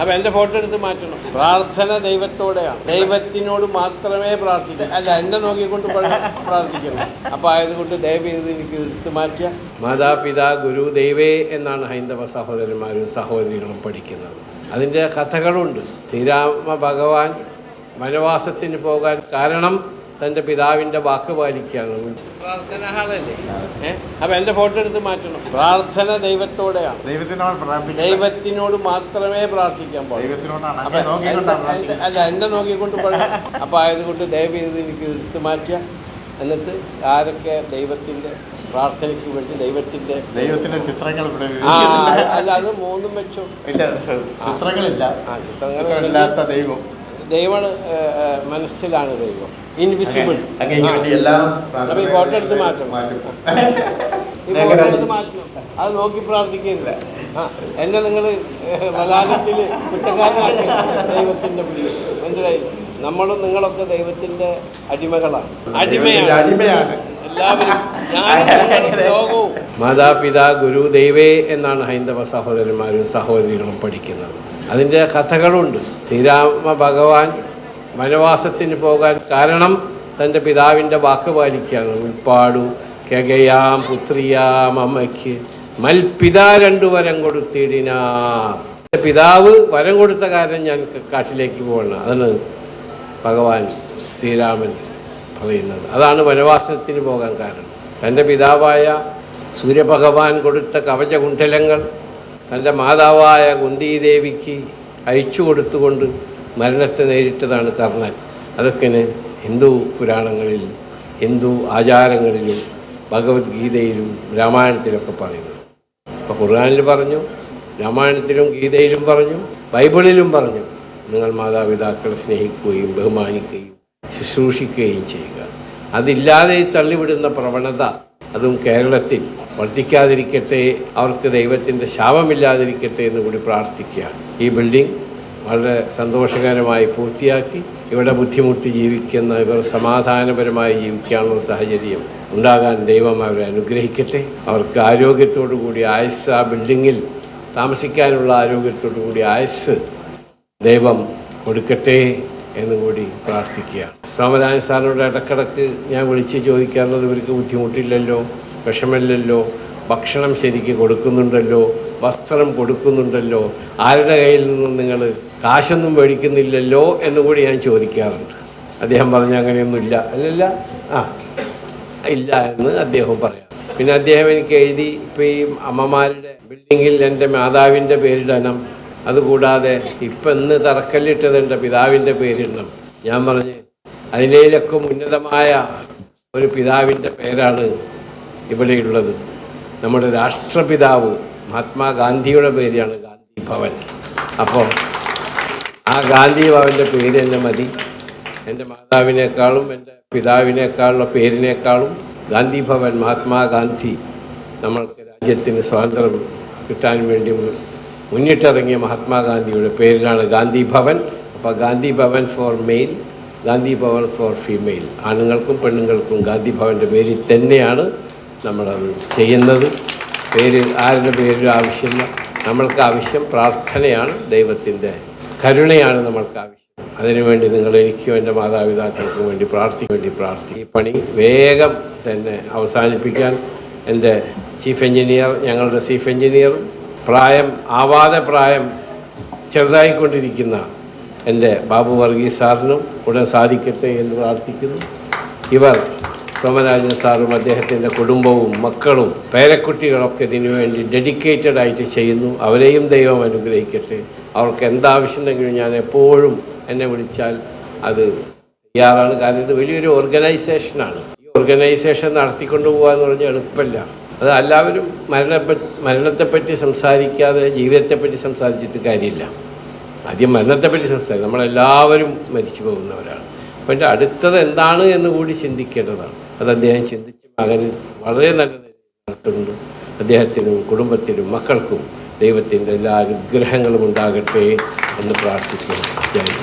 അപ്പൊ എന്റെ ഫോട്ടോ എടുത്ത് മാറ്റണം. പ്രാർത്ഥന ദൈവത്തോടെയാണ്. ദൈവത്തിനോട് മാത്രമേ പ്രാർത്ഥിക്കൂ. അല്ല എന്നെ നോക്കിക്കൊണ്ട് പ്ര- പ്രാർത്ഥിക്കണം. അപ്പൊ ആയതുകൊണ്ട് ദയവ് എനിക്ക് എടുത്ത് മാറ്റിയ. മാതാപിതാ ഗുരു ദൈവേ എന്നാണ് ഹൈന്ദവ സഹോദരന്മാരും സഹോദരികളും പഠിക്കുന്നത്. അതിന്റെ കഥകളുണ്ട്. ശ്രീരാമ ഭഗവാൻ വനവാസത്തിന് പോകാൻ കാരണം തന്റെ പിതാവിന്റെ വാക്ക് പാലിക്കുകയാണ് പ്രാർത്ഥന ഹാളല്ലേ? ഏഹ് അപ്പൊ എന്റെ ഫോട്ടോ എടുത്ത് മാറ്റണം. പ്രാർത്ഥന ദൈവത്തോടെയാണ്. ദൈവത്തിനോട് ദൈവത്തിനോട് മാത്രമേ പ്രാർത്ഥിക്കാൻ പാടുള്ളൂ. അല്ല എന്നെ നോക്കിക്കൊണ്ട് അപ്പൊ ആയതുകൊണ്ട് ദയവ് ചെയ്ത് എനിക്ക് എടുത്ത് മാറ്റുക. എന്നിട്ട് ആരൊക്കെ ദൈവത്തിന്റെ പ്രാർത്ഥനയ്ക്ക് വേണ്ടി ദൈവത്തിന്റെ ദൈവത്തിന്റെ ചിത്രങ്ങൾ അല്ല അത് മൂന്നും വെച്ചു. ഇല്ല ചിത്രങ്ങളില്ല. ആ ചിത്രങ്ങൾ ദൈവം. ദൈവമാണ് ഏ, മനസ്സിലാണ് ദൈവം. ഇൻവിസിബിൾ അപ്പൊ ഈ ഫോട്ടോ എടുത്ത് മാറ്റണം. മാറ്റും. ഈ ഫോട്ടോ എടുത്ത് മാറ്റണം. അത് നോക്കി പ്രാർത്ഥിക്കുന്നില്ല ആ എന്നെ നിങ്ങൾ മലാലത്തിൽ കുറ്റക്കാരനാക്കി. ദൈവത്തിന്റെ പിടി. മനസ്സിലായി? നമ്മളും നിങ്ങളൊക്കെ ദൈവത്തിന്റെ അടിമകളാണ്. അടിമയാണ്. അടിമയാണ്. എല്ലാവരും. മാതാപിതാ ഗുരു ദൈവേ എന്നാണ് ഹൈന്ദവ സഹോദരന്മാരും സഹോദരികളും പഠിക്കുന്നത്. അതിന്റെ കഥകളുണ്ട്. ശ്രീരാമ ഭഗവാൻ വനവാസത്തിന് പോകാൻ കാരണം തന്റെ പിതാവിന്റെ വാക്ക് പാലിക്കുകയാണ്. ഉൾപ്പാടു കെകയാം പുത്രിയാം അമ്മയ്ക്ക് മൽപിത രണ്ടു വരം കൊടുത്തിടിനാ. പിതാവ് വരം കൊടുത്ത കാരണം ഞാൻ കാട്ടിലേക്ക് പോകണം അതാണ് ഭഗവാൻ ശ്രീരാമൻ പറയുന്നത്. അതാണ് വനവാസത്തിന് പോകാൻ കാരണം. തന്റെ പിതാവായ സൂര്യഭഗവാൻ കൊടുത്ത കവചകുണ്ഠലങ്ങൾ തന്റെ മാതാവായ കുന്തിദേവിക്ക് അയച്ചു കൊടുത്തുകൊണ്ട് മരണത്തെ നേരിട്ടതാണ് കർണൻ. അതൊക്കെ ഹിന്ദു പുരാണങ്ങളിൽ ഹിന്ദു ആചാരങ്ങളിലും ഭഗവത്ഗീതയിലും രാമായണത്തിലൊക്കെ പറയുന്നു അപ്പോൾ ഖുർആാനിൽ പറഞ്ഞു രാമായണത്തിലും ഗീതയിലും പറഞ്ഞു ബൈബിളിലും പറഞ്ഞു. നിങ്ങൾ മാതാപിതാക്കളെ സ്നേഹിക്കുകയും ബഹുമാനിക്കുകയും ശുശ്രൂഷിക്കുകയും ചെയ്യുക. അതില്ലാതെ തള്ളിവിടുന്ന പ്രവണത അതും കേരളത്തിൽ വർദ്ധിക്കാതിരിക്കട്ടെ അവർക്ക് ദൈവത്തിന്റെ ശാപമില്ലാതിരിക്കട്ടെ എന്ന് കൂടി പ്രാർത്ഥിക്കുകയാണ്. ഈ ബിൽഡിംഗ് വളരെ സന്തോഷകരമായി പൂർത്തിയാക്കി ഇവിടെ ബുദ്ധിമുട്ടി ജീവിക്കുന്ന ഇവർ സമാധാനപരമായി ജീവിക്കാനുള്ള സാഹചര്യം ഉണ്ടാകാൻ ദൈവം അവരെ അനുഗ്രഹിക്കട്ടെ. അവർക്ക് ആരോഗ്യത്തോടു കൂടി ആയുസ് ആ ബിൽഡിങ്ങിൽ താമസിക്കാനുള്ള ആരോഗ്യത്തോടു കൂടി ആയുസ് ദൈവം കൊടുക്കട്ടെ എന്നും കൂടി പ്രാർത്ഥിക്കുകയാണ്. സോമനായ സാറിനോട് ഇടക്കിടക്ക് ഞാൻ വിളിച്ച് ചോദിക്കാറുള്ളത് ഇവർക്ക് ബുദ്ധിമുട്ടില്ലല്ലോ വിഷമില്ലല്ലോ ഭക്ഷണം ശരിക്ക് കൊടുക്കുന്നുണ്ടല്ലോ വസ്ത്രം കൊടുക്കുന്നുണ്ടല്ലോ ആരുടെ കയ്യിൽ നിന്നും നിങ്ങൾ കാശൊന്നും മേടിക്കുന്നില്ലല്ലോ എന്ന് കൂടി ഞാൻ ചോദിക്കാറുണ്ട്. അദ്ദേഹം പറഞ്ഞ അങ്ങനെയൊന്നുമില്ല. അല്ലല്ല ആ ഇല്ല എന്ന് അദ്ദേഹം പറയാം. പിന്നെ അദ്ദേഹം എനിക്ക് എഴുതി ഇപ്പോൾ ഈ അമ്മമാരുടെ ബിൽഡിങ്ങിൽ എന്റെ മാതാവിന്റെ പേരിടണം. അതുകൂടാതെ ഇപ്പം ഇന്ന് തറക്കല്ലിട്ടത് എന്റെ പിതാവിന്റെ പേരിടണം. ഞാൻ പറഞ്ഞ് അതിലേലൊക്കെ ഉന്നതമായ ഒരു പിതാവിന്റെ പേരാണ് ഇവിടെയുള്ളത്. നമ്മുടെ രാഷ്ട്രപിതാവ് മഹാത്മാഗാന്ധിയുടെ പേരാണ് ഗാന്ധി ഭവൻ. അപ്പോൾ ആ ഗാന്ധി ഭവന്റെ പേര് തന്നെ മതി. എന്റെ മാതാവിനേക്കാളും എന്റെ പിതാവിനേക്കാളുള്ള പേരിനേക്കാളും ഗാന്ധി ഭവൻ മഹാത്മാഗാന്ധി നമ്മൾക്ക് രാജ്യത്തിന് സ്വാതന്ത്ര്യം കിട്ടാൻ വേണ്ടി മുന്നിട്ടിറങ്ങിയ മഹാത്മാഗാന്ധിയുടെ പേരിലാണ് ഗാന്ധി ഭവൻ. അപ്പോൾ Gandhi Bhavan for male Gandhi Bhavan for female. ആണുങ്ങൾക്കും പെണ്ണുങ്ങൾക്കും ഗാന്ധി ഭവന്റെ പേരിൽ തന്നെയാണ്. നമ്മളത് ചെയ്യുന്നത്. പേര് ആരുടെ പേരും ആവശ്യമില്ല. നമ്മൾക്ക് ആവശ്യം പ്രാർത്ഥനയാണ് ദൈവത്തിന്റെ കരുണയാണ് നമ്മൾക്ക് ആവശ്യം അതിനുവേണ്ടി നിങ്ങൾ എനിക്കും എന്റെ മാതാപിതാക്കൾക്കും വേണ്ടി പ്രാർത്ഥിക്കും വേണ്ടി പ്രാർത്ഥി ഈ പണി വേഗം തന്നെ അവസാനിപ്പിക്കാൻ എന്റെ ചീഫ് എഞ്ചിനീയർ ഞങ്ങളുടെ ചീഫ് എഞ്ചിനീയറും പ്രായം ആവാതെ പ്രായം ചെറുതായിക്കൊണ്ടിരിക്കുന്ന എന്റെ ബാബു വർഗീസ് സാറിനും ഉടൻ സാധിക്കട്ടെ എന്ന് പ്രാർത്ഥിക്കുന്നു. ഇവർ സോമരാജൻ സാറും അദ്ദേഹത്തിന്റെ കുടുംബവും മക്കളും പേരക്കുട്ടികളൊക്കെ ഇതിനു വേണ്ടി ഡെഡിക്കേറ്റഡ് ആയിട്ട് ചെയ്യുന്നു. അവരെയും ദൈവം അനുഗ്രഹിക്കട്ടെ. അവർക്ക് എന്താവശ്യമുണ്ടെങ്കിലും ഞാൻ എപ്പോഴും എന്നെ വിളിച്ചാൽ അത് തയ്യാറാണ്. കാരണം ഇത് വലിയൊരു ഓർഗനൈസേഷനാണ് ഈ ഓർഗനൈസേഷൻ നടത്തിക്കൊണ്ടു പോകുക എന്ന് പറഞ്ഞാൽ എളുപ്പമല്ല. അത് എല്ലാവരും മരണപ്പെ മരണത്തെപ്പറ്റി സംസാരിക്കാതെ ജീവിതത്തെപ്പറ്റി സംസാരിച്ചിട്ട് കാര്യമില്ല. ആദ്യം മരണത്തെപ്പറ്റി സംസാരിക്കും. നമ്മളെല്ലാവരും മരിച്ചു പോകുന്നവരാണ്. അപ്പോൾ എന്റെ അടുത്തത് എന്താണ് എന്ന് കൂടി ചിന്തിക്കേണ്ടതാണ്. അത് അദ്ദേഹം ചിന്തിച്ച് മകന് വളരെ നല്ല നടത്തുന്നുണ്ട് അദ്ദേഹത്തിനും കുടുംബത്തിനും മക്കൾക്കും ദൈവത്തിന്റെ എല്ലാ അനുഗ്രഹങ്ങളും ഉണ്ടാകട്ടെ എന്ന് പ്രാർത്ഥിക്കുന്നു.